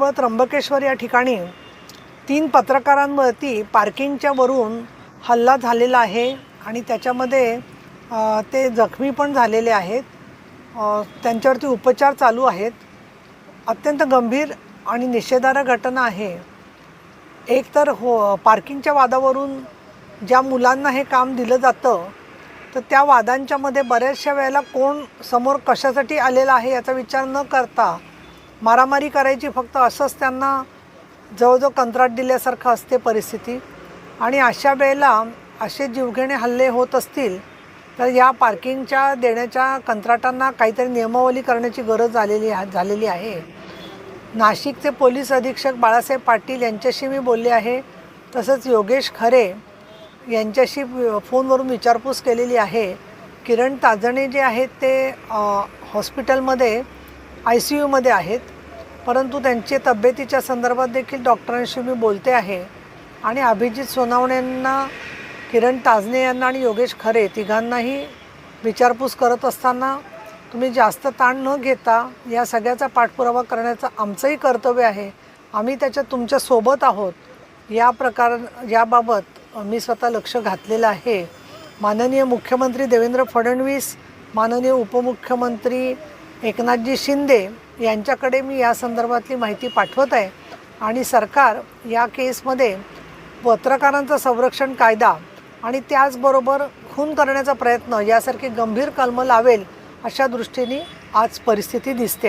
व त्र्यंबकेश्वर या ठिकाणी तीन पत्रकारांवरती पार्किंगच्या वरून हल्ला झालेला आहे आणि त्याच्यामध्ये ते जखमी पण झालेले आहेत. त्यांच्यावरती उपचार चालू आहेत. अत्यंत गंभीर आणि निषेधार्ह घटना आहे. एक तर हो पार्किंगच्या वादावरून ज्या मुलांना हे काम दिलं जातं तर त्या वादांच्यामध्ये बऱ्याचशा वेळेला कोण समोर कशासाठी आलेला आहे याचा विचार न करता मारामारी करायची फक्त असंच त्यांना जवळजवळ कंत्राट दिल्यासारखं असते परिस्थिती. आणि अशा वेळेला असे जीवघेणे हल्ले होत असतील तर या पार्किंगच्या देण्याच्या कंत्राटांना काहीतरी नियमावली करण्याची गरज झालेली झालेली आहे. नाशिकचे पोलीस अधीक्षक बाळासाहेब पाटील यांच्याशी मी बोलले आहे. तसंच योगेश खरे यांच्याशी फोनवरून विचारपूस केलेली आहे. किरण ताजणे जे आहेत ते हॉस्पिटलमध्ये आय सी यूमध्ये आहेत परंतु त्यांचे तब्येतीच्या संदर्भात देखील डॉक्टरांशी मी बोलते आहे. आणि अभिजित सोनावणेंना किरण ताजने यांना आणि योगेश खरे तिघांनाही विचारपूस करत असताना तुम्ही जास्त ताण न घेता या सगळ्याचा पाठपुरावा करण्याचं आमचंही कर्तव्य आहे. आम्ही त्याच्यात तुमच्यासोबत आहोत. या प्रकार याबाबत मी स्वतः लक्ष घातलेलं आहे. माननीय मुख्यमंत्री देवेंद्र फडणवीस माननीय उपमुख्यमंत्री एकनाथजी शिंदे यांच्याकडे मी या संदर्भातली माहिती पाठवत आहे आणि सरकार या केसमध्ये पत्रकारांचं संरक्षण कायदा आणि त्याचबरोबर खून करण्याचा प्रयत्न यासारखी गंभीर कलमं लावेल अशा दृष्टीने आज परिस्थिती दिसते आहे.